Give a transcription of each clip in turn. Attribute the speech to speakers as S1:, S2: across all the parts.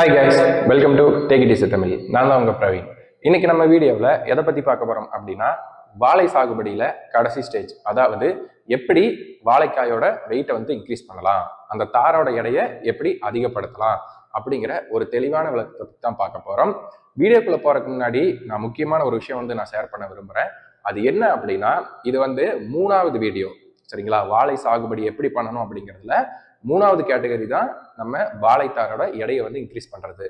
S1: Hi guys welcome to take it is Tamil நான் தான் உங்கள் பிரவீன். இன்னைக்கு நம்ம வீடியோவில் எதை பற்றி பார்க்க போகிறோம் அப்படின்னா வாழை சாகுபடியில் கடைசி ஸ்டேஜ் அதாவது எப்படி வாழைக்காயோட வெயிட்டை வந்து இன்க்ரீஸ் பண்ணலாம் அந்த தாரோட எடையை எப்படி அதிகப்படுத்தலாம் அப்படிங்கிற ஒரு தெளிவான விளக்கத்தை பற்றி தான் பார்க்க போகிறோம் வீடியோக்குள்ளே போகிறதுக்கு முன்னாடி நான் முக்கியமான ஒரு விஷயம் வந்து நான் ஷேர் பண்ண விரும்புகிறேன் அது என்ன அப்படின்னா இது வந்து மூணாவது வீடியோ. சரிங்களா? வாழை சாகுபடி எப்படி பண்ணணும் அப்படிங்கிறதுல மூணாவது கேட்டகரி தான் நம்ம வாழைத்தாரோட எடையை வந்து இன்க்ரீஸ் பண்றது.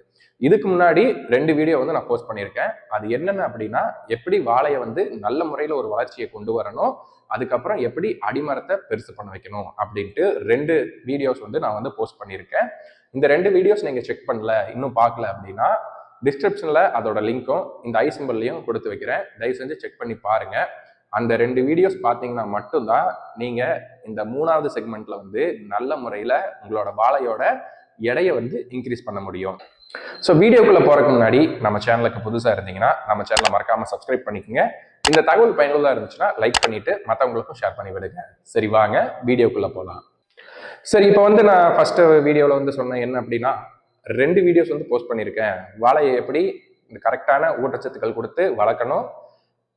S1: இதுக்கு முன்னாடி ரெண்டு வீடியோ வந்து நான் போஸ்ட் பண்ணியிருக்கேன். அது என்னென்ன அப்படின்னா எப்படி வாழையை வந்து நல்ல முறையில் ஒரு வளர்ச்சியை கொண்டு வரணும் அதுக்கப்புறம் எப்படி அடிமரத்தை பெருசு பண்ண வைக்கணும் அப்படின்ட்டு ரெண்டு வீடியோஸ் வந்து நான் வந்து போஸ்ட் பண்ணியிருக்கேன். இந்த ரெண்டு வீடியோஸ் நீங்கள் செக் பண்ணல இன்னும் பார்க்கல அப்படின்னா டிஸ்கிரிப்ஷனில் அதோட லிங்க்கும் இந்த ஐ சிம்பிள்லையும் கொடுத்து வைக்கிறேன். தயவு செஞ்சு செக் பண்ணி பாருங்க. அந்த ரெண்டு வீடியோஸ் பார்த்தீங்கன்னா மட்டும்தான் நீங்கள் இந்த மூணாவது செக்மெண்ட்ல வந்து நல்ல முறையில் உங்களோட வாழையோட எடையை வந்து இன்க்ரீஸ் பண்ண முடியும். ஸோ வீடியோக்குள்ளே போகிறதுக்கு முன்னாடி நம்ம சேனலுக்கு புதுசாக இருந்தீங்கன்னா நம்ம சேனலை மறக்காமல் சப்ஸ்கிரைப் பண்ணிக்கோங்க. இந்த தகவல் பயனுள்ளதாக இருந்துச்சுன்னா லைக் பண்ணிட்டு மற்றவங்களுக்கும் ஷேர் பண்ணி விடுங்க. சரி வாங்க வீடியோக்குள்ளே போகலாம் சரி இப்போ வந்து நான் ஃபர்ஸ்ட் வீடியோவில் வந்து சொன்னேன் என்ன அப்படின்னா ரெண்டு வீடியோஸ் வந்து போஸ்ட் பண்ணியிருக்கேன். வாழையை எப்படி இந்த கரெக்டான ஊட்டச்சத்துக்கள் கொடுத்து வளர்க்கணும்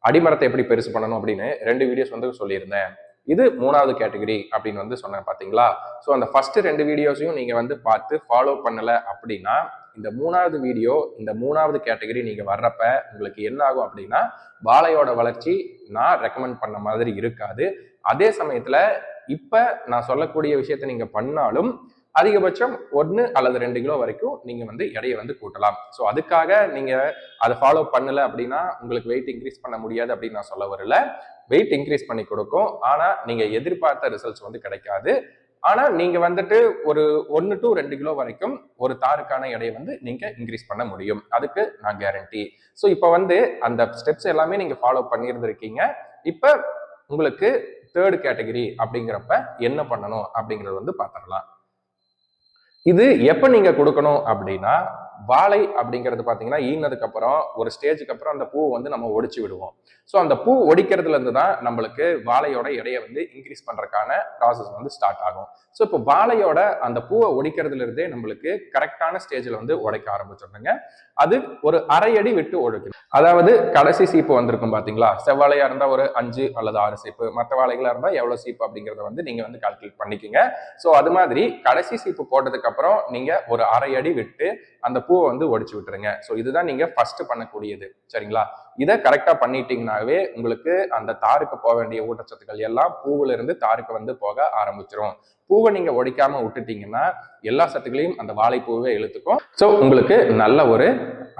S1: அடிமரத்தை எப்படி பெருசு பண்ணணும் அப்படின்னு ரெண்டு வீடியோஸ் வந்து சொல்லியிருந்தேன். இது மூணாவது கேட்டகரி அப்படின்னு வந்து சொன்னேன் பார்த்தீங்களா? ஸோ அந்த ஃபர்ஸ்ட் ரெண்டு வீடியோஸையும் நீங்கள் வந்து பார்த்து ஃபாலோ பண்ணலை அப்படின்னா இந்த மூணாவது வீடியோ இந்த மூணாவது கேட்டகரி நீங்கள் வர்றப்ப உங்களுக்கு என்ன ஆகும் அப்படின்னா வாழையோட வளர்ச்சி நான் ரெக்கமெண்ட் பண்ண மாதிரி இருக்காது. அதே சமயத்தில் இப்போ நான் சொல்லக்கூடிய விஷயத்த நீங்கள் பண்ணாலும் அதிகபட்சம் ஒன்று அல்லது ரெண்டு கிலோ வரைக்கும் நீங்கள் வந்து எடையை வந்து கூட்டலாம். ஸோ அதுக்காக நீங்கள் அதை ஃபாலோ பண்ணல அப்படின்னா உங்களுக்கு வெயிட் இன்க்ரீஸ் பண்ண முடியாது அப்படின்னு நான் சொல்ல வரல. வெயிட் இன்க்ரீஸ் பண்ணி கொடுக்கும். ஆனால் நீங்கள் எதிர்பார்த்த ரிசல்ட்ஸ் வந்து கிடைக்காது. ஆனால் நீங்கள் வந்துட்டு ஒரு ஒன்று டு ரெண்டு கிலோ வரைக்கும் ஒரு தாருக்கான எடையை வந்து நீங்கள் இன்க்ரீஸ் பண்ண முடியும். அதுக்கு நான் கேரண்டி ஸோ இப்போ வந்து அந்த ஸ்டெப்ஸ் எல்லாமே நீங்கள் ஃபாலோ பண்ணியிருந்திருக்கீங்க. இப்போ உங்களுக்கு தேர்ட் கேட்டகரி அப்படிங்கிறப்ப என்ன பண்ணணும் அப்படிங்கிறது வந்து பார்த்துடலாம். இது எப்போ நீங்கள் கொடுக்கணும் அப்படின்னா வாழை அப்படிங்கிறது பார்த்தீங்கன்னா ஈனதுக்கு அப்புறம் ஒரு ஸ்டேஜுக்கு அப்புறம் அந்த பூ வந்து நம்ம ஒடிச்சு விடுவோம். ஸோ அந்த பூ ஒடிக்கிறதுல இருந்து தான் நம்மளுக்கு வாழையோட இடையை வந்து இன்க்ரீஸ் பண்ணுறக்கான ப்ராசஸ் வந்து ஸ்டார்ட் ஆகும். ஸோ இப்போ வாழையோட அந்த பூவை ஒடிக்கிறதுல இருந்தே நம்மளுக்கு கரெக்டான ஸ்டேஜில் வந்து உடைக்க ஆரம்பிச்சிடுங்க அது ஒரு அரை அடி விட்டு ஒடுக்கணும் அதாவது கடைசி சீப்பு வந்திருக்கும் பார்த்தீங்களா செவ்வாழையாக இருந்தால் ஒரு அஞ்சு அல்லது ஆறு சீப்பு. மற்ற வாழைகளாக இருந்தால் எவ்வளோ சீப்பு அப்படிங்கிறத வந்து நீங்கள் வந்து கால்குலேட் பண்ணிக்கிங்க. ஸோ அது மாதிரி கடைசி சீப்பு போட்டதுக்கப்புறம் நீங்கள் ஒரு அரை அடி விட்டு அந்த பூவை வந்து ஒடிச்சு விட்டுருங்க. ஸோ இதுதான் நீங்க ஃபர்ஸ்ட் பண்ணக்கூடியது. சரிங்களா? இதை கரெக்டா பண்ணிட்டீங்கனாவே உங்களுக்கு அந்த தாருக்கு போக வேண்டிய ஊட்டச்சத்துக்கள் எல்லாம் பூவுல இருந்து தாருக்கு வந்து போக ஆரம்பிச்சிரும். பூவை நீங்க ஒடிக்காம விட்டுட்டீங்கன்னா எல்லா சத்துக்களையும் அந்த வாழைப்பூவே இழுத்துக்கும். ஸோ உங்களுக்கு நல்ல ஒரு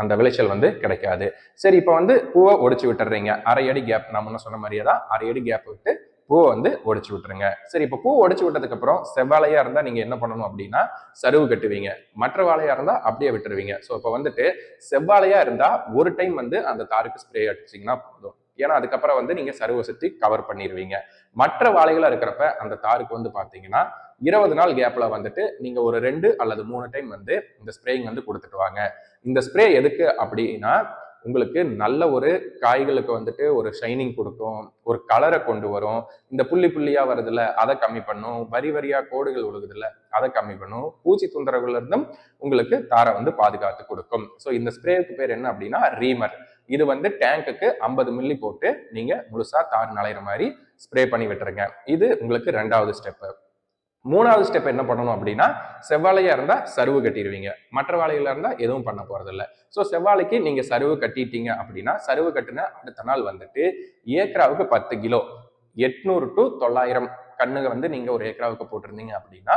S1: அந்த விளைச்சல் வந்து கிடைக்காது. சரி இப்போ வந்து பூவை ஒடிச்சு விட்டுறீங்க. அரை அடி கேப் நான் முன்ன சொன்ன மாதிரியே தான் அரை அடி கேப் விட்டு பூவை வந்து உடைச்சு விட்டுருங்க. சரி இப்போ பூ உடைச்சு விட்டதுக்கு அப்புறம் செவ்வாழையா இருந்தா நீங்க என்ன பண்ணணும் அப்படின்னா சருவு கட்டுவீங்க. மற்ற வாழையா இருந்தா அப்படியே விட்டுருவீங்க. ஸோ இப்போ வந்துட்டு செவ்வாழையா இருந்தா ஒரு டைம் வந்து அந்த தாருக்கு ஸ்ப்ரே அடிச்சிங்கன்னா போதும். ஏன்னா அதுக்கப்புறம் வந்து நீங்க சருவை சுத்தி கவர் பண்ணிடுவீங்க மற்ற வாழைகளா இருக்கிறப்ப அந்த தாருக்கு வந்து பாத்தீங்கன்னா இருபது நாள் கேப்ல வந்துட்டு நீங்க ஒரு ரெண்டு அல்லது மூணு டைம் வந்து இந்த ஸ்ப்ரேயிங் வந்து கொடுத்துட்டு வாங்க. இந்த ஸ்ப்ரே எதுக்கு அப்படின்னா உங்களுக்கு நல்ல ஒரு காய்களுக்கு வந்துட்டு ஒரு ஷைனிங் கொடுக்கும் ஒரு கலரை கொண்டு வரும். இந்த புள்ளி புள்ளியா வருதுல்ல அதை கம்மி பண்ணும். வரி வரியா கோடுகள் விழுகுதுல்ல அதை கம்மி பண்ணும். பூச்சி தொந்தரவுல இருந்தும் உங்களுக்கு தாரை வந்து பாதுகாத்து கொடுக்கும். ஸோ இந்த ஸ்ப்ரேக்கு பேர் என்ன அப்படின்னா ரீமர் இது வந்து டேங்குக்கு ஐம்பது மில்லி போட்டு நீங்க முழுசா தார் நலையிற மாதிரி ஸ்ப்ரே பண்ணி விட்டுருங்க. இது உங்களுக்கு ரெண்டாவது ஸ்டெப்பு மூணாவது ஸ்டெப் என்ன பண்ணணும் அப்படின்னா செவ்வாழையா இருந்தா சருவு கட்டிடுவீங்க மற்ற வாழையில இருந்தா எதுவும் பண்ண போறதில்ல. ஸோ செவ்வாழைக்கு நீங்க சருவு கட்டிட்டீங்க அப்படின்னா சருவு கட்டின அடுத்த நாள் வந்துட்டு ஏக்கராவுக்கு பத்து கிலோ எட்நூறு டு தொள்ளாயிரம் கண்ணுங்க வந்து நீங்க ஒரு ஏக்கராவுக்கு போட்டிருந்தீங்க அப்படின்னா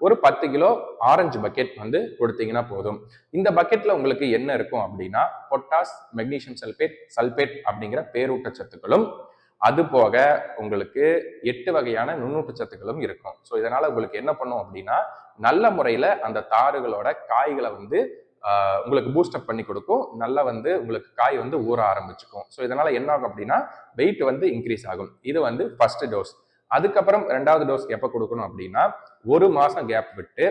S1: ஒரு பத்து கிலோ ஆரஞ்சு பக்கெட் வந்து கொடுத்தீங்கன்னா போதும். இந்த பக்கெட்ல உங்களுக்கு என்ன இருக்கும் அப்படின்னா பொட்டாஸ் மெக்னீஷியம் சல்பேட் சல்பேட் அப்படிங்கிற பேரூட்டச்சத்துக்களும் அது போக உங்களுக்கு எட்டு வகையான நுண்ணூட்டு சத்துக்களும் இருக்கும். ஸோ இதனால உங்களுக்கு என்ன பண்ணும் அப்படின்னா நல்ல முறையில அந்த தாறுகளோட காய்களை வந்து உங்களுக்கு பூஸ்டப் பண்ணி கொடுக்கும். நல்லா வந்து உங்களுக்கு காய் வந்து ஊற ஆரம்பிச்சுக்கும். ஸோ இதனால என்ன ஆகும் அப்படின்னா வெயிட் வந்து இன்க்ரீஸ் ஆகும். இது வந்து ஃபர்ஸ்ட் டோஸ் அதுக்கப்புறம் ரெண்டாவது டோஸ் எப்போ கொடுக்கணும் அப்படின்னா ஒரு மாசம் கேப் விட்டு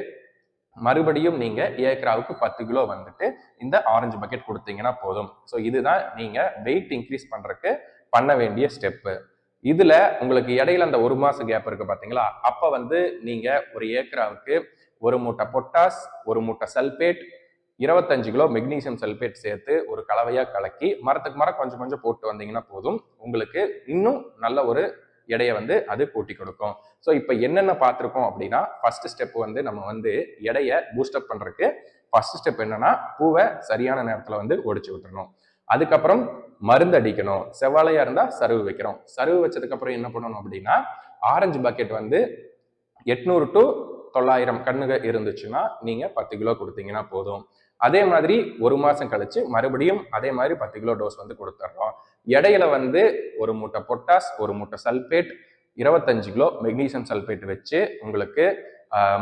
S1: மறுபடியும் நீங்க ஏக்கராவுக்கு பத்து கிலோ வந்துட்டு இந்த ஆரஞ்சு பக்கெட் கொடுத்தீங்கன்னா போதும். ஸோ இதுதான் நீங்க வெயிட் இன்க்ரீஸ் பண்றதுக்கு பண்ண வேண்டிய ஸ்டெப்பு இதுல உங்களுக்கு இடையில அந்த ஒரு மாசம் கேப் இருக்கு பாத்தீங்களா? அப்ப வந்து நீங்க ஒரு ஏக்கராவுக்கு ஒரு மூட்டை பொட்டாஸ் ஒரு மூட்டை சல்பேட் இருபத்தஞ்சு கிலோ மெக்னீசியம் சல்பேட் சேர்த்து ஒரு கலவையா கலக்கி மரத்துக்கு மரம் கொஞ்சம் கொஞ்சம் போட்டு வந்தீங்கன்னா போதும். உங்களுக்கு இன்னும் நல்ல ஒரு எடையை வந்து அது கூட்டி கொடுக்கும். ஸோ இப்போ என்னென்ன பார்த்துருக்கோம் அப்படின்னா ஃபர்ஸ்ட் ஸ்டெப் வந்து நம்ம வந்து எடையை பூஸ்டப் பண்ணுறதுக்கு ஃபர்ஸ்ட் ஸ்டெப் என்னன்னா பூவை சரியான நேரத்தில் வந்து ஒடிச்சு விட்டுறணும். அதுக்கப்புறம் மருந்து அடிக்கணும் செவ்வாழையா இருந்தால் சருவு வைக்கிறோம். சருவு வச்சதுக்கப்புறம் என்ன பண்ணணும் அப்படின்னா ஆரஞ்சு பக்கெட் வந்து எட்நூறு டு தொள்ளாயிரம் கண்ணுக இருந்துச்சுன்னா நீங்கள் பத்து கிலோ கொடுத்தீங்கன்னா போதும். அதே மாதிரி ஒரு மாதம் கழிச்சு மறுபடியும் அதே மாதிரி பத்து கிலோ டோஸ் வந்து கொடுத்துட்றோம் இடையில வந்து ஒரு மூட்டை பொட்டாஸ் ஒரு மூட்டை சல்பேட் இருபத்தஞ்சு கிலோ மெக்னீசியம் சல்பேட் வச்சு உங்களுக்கு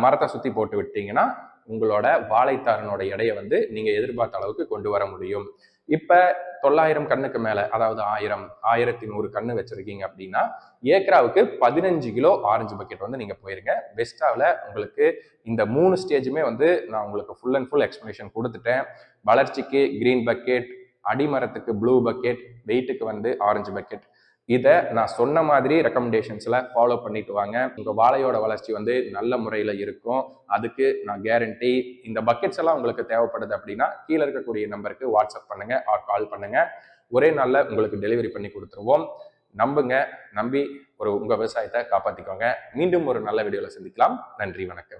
S1: மரத்தை சுற்றி போட்டு விட்டீங்கன்னா உங்களோட வாழைத்தாரனோட எடையை வந்து நீங்கள் எதிர்பார்த்த அளவுக்கு கொண்டு வர முடியும். இப்போ தொள்ளாயிரம் கண்ணுக்கு மேலே அதாவது ஆயிரம் ஆயிரத்தி நூறு கண்ணு வச்சிருக்கீங்க அப்படின்னா ஏக்கராவுக்கு பதினஞ்சு கிலோ ஆரஞ்சு பக்கெட் வந்து நீங்கள் போயிருங்க. பெஸ்ட்டாவில் உங்களுக்கு இந்த மூணு ஸ்டேஜுமே வந்து நான் உங்களுக்கு ஃபுல் அண்ட் ஃபுல் எக்ஸ்பிளேஷன் கொடுத்துட்டேன். வளர்ச்சிக்கு கிரீன் பக்கெட் அடிமரத்துக்கு ப்ளூ பக்கெட் வெயிட்டுக்கு வந்து ஆரஞ்சு பக்கெட் இதை நான் சொன்ன மாதிரி ரெக்கமெண்டேஷன்ஸில் ஃபாலோ பண்ணிட்டு வாங்க. உங்கள் வாழையோட வளர்ச்சி வந்து நல்ல முறையில் இருக்கும். அதுக்கு நான் கேரண்டி இந்த பக்கெட்ஸ் எல்லாம் உங்களுக்கு தேவைப்படுது அப்படின்னா கீழே இருக்கக்கூடிய நம்பருக்கு வாட்ஸ்அப் பண்ணுங்க ஆர் கால் பண்ணுங்க. ஒரே நாளில் உங்களுக்கு டெலிவரி பண்ணி கொடுத்துருவோம். நம்புங்க நம்பி ஒரு உங்கள் விவசாயத்தை காப்பாற்றிக்கோங்க மீண்டும் ஒரு நல்ல வீடியோவில் சந்திக்கலாம். நன்றி வணக்கம்.